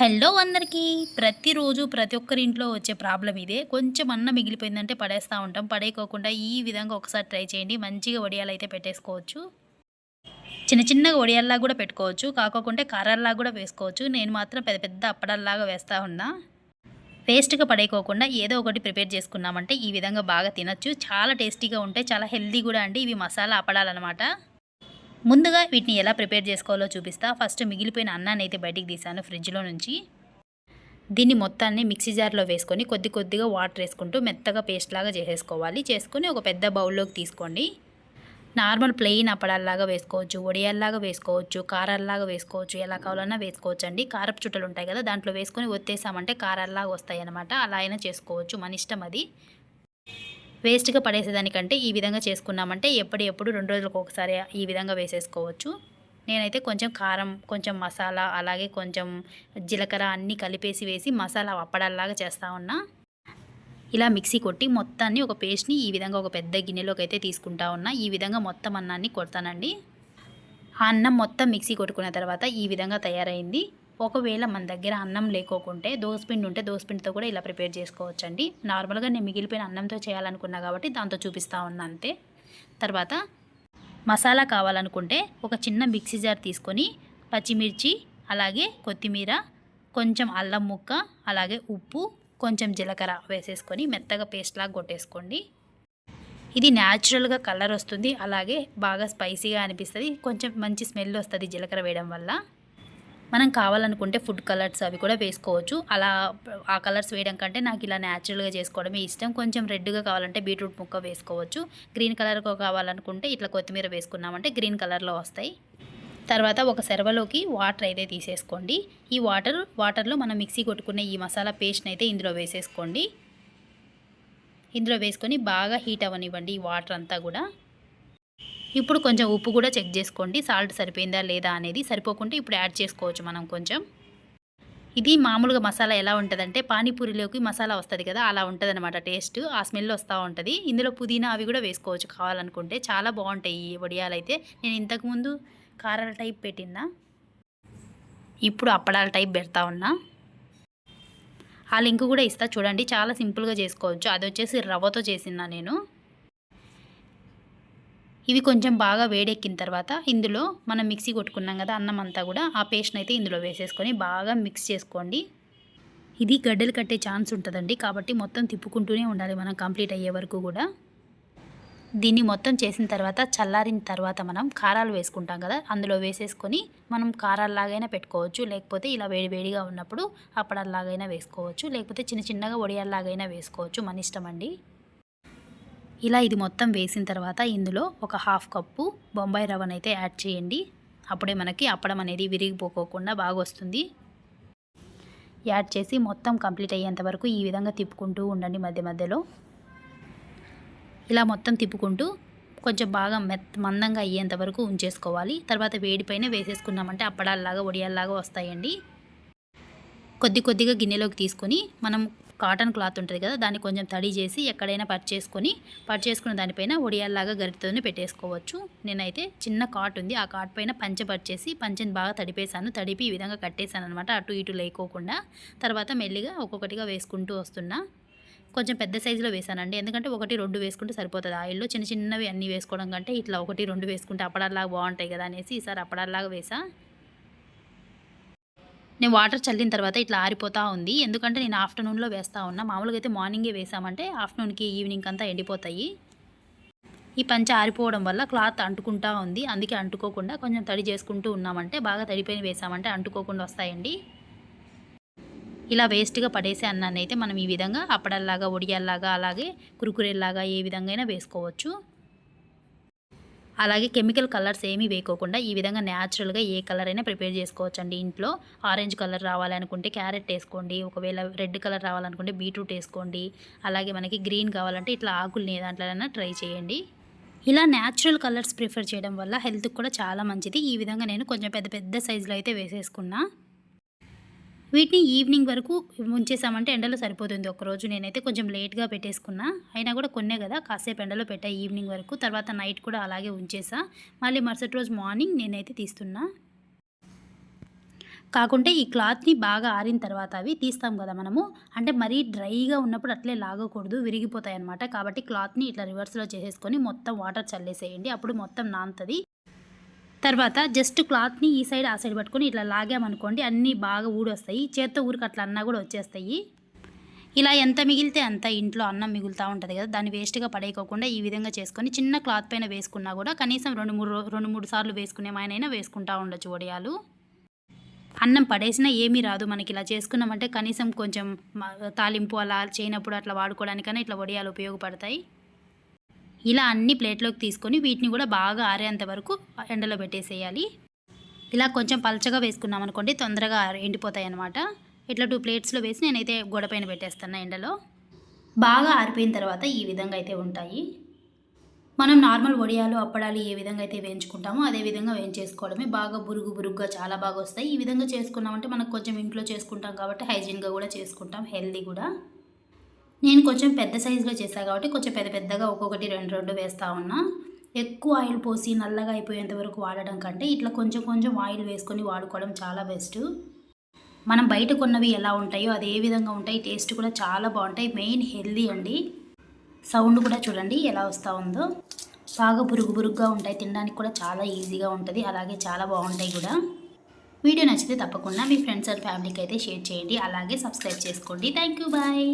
Hello అందరికీ. ప్రతిరోజు ప్రతి ఒక్కరి ఇంట్లో వచ్చే ప్రాబ్లం ఇదే. కొంచెం అన్న మిగిలిపోయిందంటే పడేస్తూ ఉంటాం. పడేయకోకుండా ఈ విధంగా ఒకసారి ట్రై చేయండి. మంచిగా వడియాలు అయితే పెట్టేసుకోవచ్చు. చిన్న చిన్నగా వడియాల్లా కూడా పెట్టుకోవచ్చు. కాకోకుంటే కారాల్లా కూడా వేసుకోవచ్చు. నేను మాత్రం పెద్ద పెద్ద అప్పడాల్లాగా వేస్తూ ఉన్నా. వేస్ట్గా పడేయకోకుండా ఏదో ఒకటి ప్రిపేర్ చేసుకున్నామంటే ఈ విధంగా బాగా తినచ్చు. చాలా టేస్టీగా ఉంటాయి. చాలా హెల్దీ కూడా అండి. ఇవి మసాలా అప్పడాలన్నమాట. ముందుగా వీటిని ఎలా ప్రిపేర్ చేసుకోవాలో చూపిస్తా. ఫస్ట్ మిగిలిపోయిన అన్నాన్ని అయితే బయటికి తీసాను ఫ్రిడ్జ్లో నుంచి. దీన్ని మొత్తాన్ని మిక్సీ జార్లో వేసుకొని కొద్ది కొద్దిగా వాటర్ వేసుకుంటూ మెత్తగా పేస్ట్ లాగా చేసేసుకోవాలి. చేసుకొని ఒక పెద్ద బౌల్లోకి తీసుకోండి. నార్మల్ ప్లెయిన్ అప్పడాల్లాగా వేసుకోవచ్చు వడియాల్లాగా వేసుకోవచ్చు కారాల్లాగా వేసుకోవచ్చు ఎలా కావాలన్నా వేసుకోవచ్చు అండి. కారపు చుట్టలు ఉంటాయి కదా దాంట్లో వేసుకొని ఒత్తేసామంటే కారాల్లాగా వస్తాయి అనమాట అలా అయినా చేసుకోవచ్చు. మన ఇష్టం అది. వేస్ట్గా పడేసేదానికంటే ఈ విధంగా చేసుకున్నామంటే ఎప్పుడెప్పుడు రెండు రోజులకు ఒకసారి ఈ విధంగా వేసేసుకోవచ్చు. నేనైతే కొంచెం కారం కొంచెం మసాలా అలాగే కొంచెం జీలకర్ర అన్నీ కలిపేసి వేసి మసాలా అప్పడాల్లాగా చేస్తూ ఉన్నా. ఇలా మిక్సీ కొట్టి మొత్తాన్ని ఒక పేస్ట్ని ఈ విధంగా ఒక పెద్ద గిన్నెలోకి అయితే తీసుకుంటా ఉన్నా. ఈ విధంగా మొత్తం అన్నాన్ని కొడతానండి. ఆ అన్నం మొత్తం మిక్సీ కొట్టుకున్న తర్వాత ఈ విధంగా తయారైంది. ఒకవేళ మన దగ్గర అన్నం లేకోకుంటే దోసపిండి ఉంటే దోసపిండితో కూడా ఇలా ప్రిపేర్ చేసుకోవచ్చండి. నార్మల్గా నేను మిగిలిపోయిన అన్నంతో చేయాలనుకున్నా కాబట్టి దాంతో చూపిస్తూ ఉన్నా అంతే. తర్వాత మసాలా కావాలనుకుంటే ఒక చిన్న మిక్సీ జార్ తీసుకొని పచ్చిమిర్చి అలాగే కొత్తిమీర కొంచెం అల్లం ముక్క అలాగే ఉప్పు కొంచెం జీలకర్ర వేసేసుకొని మెత్తగా పేస్ట్ లాగా కొట్టేసుకోండి. ఇది న్యాచురల్గా కలర్ వస్తుంది అలాగే బాగా స్పైసీగా అనిపిస్తుంది కొంచెం మంచి స్మెల్ వస్తుంది జీలకర్ర వేయడం వల్ల. మనం కావాలనుకుంటే ఫుడ్ కలర్స్ అవి కూడా వేసుకోవచ్చు. అలా ఆ కలర్స్ వేయడం కంటే నాకు ఇలా న్యాచురల్గా చేసుకోవడమే ఇష్టం. కొంచెం రెడ్గా కావాలంటే బీట్రూట్ ముక్క వేసుకోవచ్చు. గ్రీన్ కలర్గా కావాలనుకుంటే ఇట్లా కొత్తిమీర వేసుకున్నామంటే గ్రీన్ కలర్లో వస్తాయి. తర్వాత ఒక సెరవలోకి వాటర్ అయితే తీసేసుకోండి. ఈ వాటర్ వాటర్లో మనం మిక్సీ కొట్టుకునే ఈ మసాలా పేస్ట్ని అయితే ఇందులో వేసేసుకోండి. ఇందులో వేసుకొని బాగా హీట్ అవ్వనివ్వండి ఈ వాటర్ అంతా కూడా. ఇప్పుడు కొంచెం ఉప్పు కూడా చెక్ చేసుకోండి. సాల్ట్ సరిపోయిందా లేదా అనేది సరిపోకుంటే ఇప్పుడు యాడ్ చేసుకోవచ్చు మనం కొంచెం. ఇది మామూలుగా మసాలా ఎలా ఉంటుందంటే పానీపూరిలోకి మసాలా వస్తుంది కదా అలా ఉంటుంది అనమాట టేస్ట్. ఆ స్మెల్ వస్తూ ఉంటుంది. ఇందులో పుదీనా అవి కూడా వేసుకోవచ్చు కావాలనుకుంటే. చాలా బాగుంటాయి ఈ వడియాలు అయితే నేను ఇంతకుముందు కారాల టైప్ పెట్టినా ఇప్పుడు అప్పడాల టైప్ పెడతా ఉన్నా. ఆ లింక్ కూడా ఇస్తా. చూడండి చాలా సింపుల్గా చేసుకోవచ్చు. అది వచ్చేసి రవ్వతో చేసినా నేను. ఇవి కొంచెం బాగా వేడెక్కిన తర్వాత ఇందులో మనం మిక్సీ కొట్టుకున్నాం కదా అన్నం అంతా కూడా ఆ పేస్ట్ని అయితే ఇందులో వేసేసుకొని బాగా మిక్స్ చేసుకోండి. ఇది గడ్డలు కట్టే ఛాన్స్ ఉంటుందండి కాబట్టి మొత్తం తిప్పుకుంటూనే ఉండాలి మనం కంప్లీట్ అయ్యే వరకు కూడా. దీన్ని మొత్తం చేసిన తర్వాత చల్లారిన తర్వాత మనం కారాలు వేసుకుంటాం కదా అందులో వేసేసుకొని మనం కారాల్లాగైనా పెట్టుకోవచ్చు లేకపోతే ఇలా వేడివేడిగా ఉన్నప్పుడు అప్పడాల్లాగైనా వేసుకోవచ్చు లేకపోతే చిన్న చిన్నగా వడియాల్లాగైనా వేసుకోవచ్చు మన ఇష్టం అండి. ఇలా ఇది మొత్తం వేసిన తర్వాత ఇందులో ఒక హాఫ్ కప్పు బొంబాయి రవ్వనైతే యాడ్ చేయండి. అప్పుడే మనకి అప్పడం అనేది విరిగిపోకోకుండా బాగా వస్తుంది. యాడ్ చేసి మొత్తం కంప్లీట్ అయ్యేంత వరకు ఈ విధంగా తిప్పుకుంటూ ఉండండి మధ్య మధ్యలో. ఇలా మొత్తం తిప్పుకుంటూ కొంచెం బాగా మెత్త మందంగా అయ్యేంత వరకు ఉంచేసుకోవాలి. తర్వాత వేడిపైన వేసేసుకున్నామంటే అప్పడాల్లాగా వడియాల్లాగా వస్తాయండి. కొద్ది కొద్దిగా గిన్నెలోకి తీసుకొని మనం కాటన్ క్లాత్ ఉంటుంది కదా దాన్ని కొంచెం తడి చేసి ఎక్కడైనా పట్ చేసుకొని పట్ చేసుకున్న దానిపైన ఒడియాల్లాగా గరిటతోనే పెట్టేసుకోవచ్చు. నేనైతే చిన్న కాట్ ఉంది ఆ కాట్ పైన పంచె పర్చేసి పంచెని బాగా తడిపేశాను. తడిపి ఈ విధంగా కట్టేశాను అనమాట అటు ఇటు లేకోకుండా. తర్వాత మెల్లిగా ఒక్కొక్కటిగా వేసుకుంటూ వస్తున్నా. కొంచెం పెద్ద సైజులో వేసానండి ఎందుకంటే ఒకటి రెండు వేసుకుంటే సరిపోతుంది. ఆయిల్లో చిన్న చిన్నవి అన్నీ వేసుకోవడం కంటే ఇట్లా ఒకటి రెండు వేసుకుంటే అప్పడాల్లాగా బాగుంటాయి కదా అనేసి ఈసారి అప్పడాల్లాగా వేసా. నేను వాటర్ చల్లిన తర్వాత ఇట్లా ఆరిపోతూ ఉంది. ఎందుకంటే నేను ఆఫ్టర్నూన్లో వేస్తూ ఉన్నా. మామూలుగా అయితే మార్నింగే వేసామంటే ఆఫ్టర్నూన్కి ఈవినింగ్ అంతా ఎండిపోతాయి. ఈ పంచ ఆరిపోవడం వల్ల క్లాత్ అంటుకుంటా ఉంది. అందుకే అంటుకోకుండా కొంచెం తడి చేసుకుంటూ ఉన్నామంటే బాగా తడిపోయిన వేసామంటే అంటుకోకుండా వస్తాయండి. ఇలా వేస్ట్గా పడేసే అన్నాన్ని అయితే మనం ఈ విధంగా అప్పడల్లాగా ఒడియాల్లాగా అలాగే కురుకురేలాగా ఏ విధంగా వేసుకోవచ్చు. అలాగే కెమికల్ కలర్స్ ఏమీ వేయకోకుండా ఈ విధంగా న్యాచురల్గా ఏ కలర్ అయినా ప్రిపేర్ చేసుకోవచ్చండి ఇంట్లో. ఆరెంజ్ కలర్ రావాలనుకుంటే క్యారెట్ వేసుకోండి ఒకవేళ రెడ్ కలర్ రావాలనుకుంటే బీట్రూట్ వేసుకోండి అలాగే మనకి గ్రీన్ కావాలంటే ఇట్లా ఆకులు దాంట్లోనైనా ట్రై చేయండి. ఇలా న్యాచురల్ కలర్స్ ప్రిఫర్ చేయడం వల్ల హెల్త్కి కూడా చాలా మంచిది. ఈ విధంగా నేను కొంచెం పెద్ద పెద్ద సైజులో అయితే వేసేసుకున్నా. వీటిని ఈవినింగ్ వరకు ఉంచేసామంటే ఎండలో సరిపోతుంది. ఒకరోజు నేనైతే కొంచెం లేట్గా పెట్టేసుకున్నా. అయినా కూడా కొన్నే కదా కాసేపు ఎండలో పెట్టా ఈవినింగ్ వరకు. తర్వాత నైట్ కూడా అలాగే ఉంచేసా. మళ్ళీ మరుసటి రోజు మార్నింగ్ నేనైతే తీస్తున్నా. కాకుంటే ఈ క్లాత్ని బాగా ఆరిన తర్వాత అవి తీస్తాం కదా మనము. అంటే మరీ డ్రైగా ఉన్నప్పుడు అట్లే లాగకూడదు విరిగిపోతాయి అనమాట కాబట్టి క్లాత్ని ఇట్లా రివర్స్లో చేసేసుకొని మొత్తం వాటర్ చల్లేసేయండి. అప్పుడు మొత్తం నాంతది. తర్వాత జస్ట్ క్లాత్ని ఈ సైడ్ ఆ సైడ్ పట్టుకొని ఇట్లా లాగామనుకోండి అన్నీ బాగా ఊడొస్తాయి. చేత్తో ఊరికి అట్లా అన్నా కూడా వచ్చేస్తాయి. ఇలా ఎంత మిగిలితే అంత ఇంట్లో అన్నం మిగులుతూ ఉంటుంది కదా దాన్ని వేస్ట్గా పడేయకోకుండా ఈ విధంగా చేసుకొని చిన్న క్లాత్ పైన వేసుకున్నా కూడా కనీసం రెండు మూడు రెండు మూడు సార్లు వేసుకునే ఆయనైనా వేసుకుంటా ఉండొచ్చు వడియాలు. అన్నం పడేసినా ఏమీ రాదు మనకి ఇలా చేసుకున్నామంటే కనీసం కొంచెం తాలింపు అలా చేయనప్పుడు అట్లా వాడుకోవడానికైనా ఇట్లా వడియాలు ఉపయోగపడతాయి. ఇలా అన్ని ప్లేట్లోకి తీసుకొని వీటిని కూడా బాగా ఆరేంత వరకు ఎండలో పెట్టేసేయాలి. ఇలా కొంచెం పలచగా వేసుకున్నాం అనుకోండి తొందరగా ఆరి- ఎండిపోతాయి అన్నమాట ఇట్లా టూ ప్లేట్స్లో వేసి నేనైతే గొడపైన పెట్టేస్తాను ఎండలో. బాగా ఆరిపోయిన తర్వాత ఈ విధంగా అయితే ఉంటాయి. మనం నార్మల్ వడియాలు అప్పడాలు ఏ విధంగా అయితే వేయించుకుంటామో అదే విధంగా వేయించేసుకోవడమే. బాగా బురుగు బురుగుగా చాలా బాగా వస్తాయి. ఈ విధంగా చేసుకున్నామంటే మనకు కొంచెం ఇంట్లో చేసుకుంటాం కాబట్టి హైజీన్గా కూడా చేసుకుంటాం హెల్దీ కూడా. నేను కొంచెం పెద్ద సైజులో చేశాను కాబట్టి కొంచెం పెద్ద పెద్దగా ఒక్కొక్కటి రెండు రెండు వేస్తూ ఉన్నా. ఎక్కువ ఆయిల్ పోసి నల్లగా అయిపోయేంత వరకు వాడడం కంటే ఇట్లా కొంచెం కొంచెం ఆయిల్ వేసుకొని వాడుకోవడం చాలా బెస్ట్. మనం బయట కొన్నవి ఎలా ఉంటాయో అదే విధంగా ఉంటాయి టేస్ట్ కూడా చాలా బాగుంటాయి మెయిన్ హెల్దీ అండి. సౌండ్ కూడా చూడండి ఎలా వస్తూ ఉందో. బాగా బురుగు బురుగుగా ఉంటాయి తినడానికి కూడా చాలా ఈజీగా ఉంటుంది అలాగే చాలా బాగుంటాయి కూడా. వీడియో నచ్చితే తప్పకుండా మీ ఫ్రెండ్స్ అండ్ ఫ్యామిలీకి అయితే షేర్ చేయండి అలాగే సబ్స్క్రైబ్ చేసుకోండి. Thank you bye.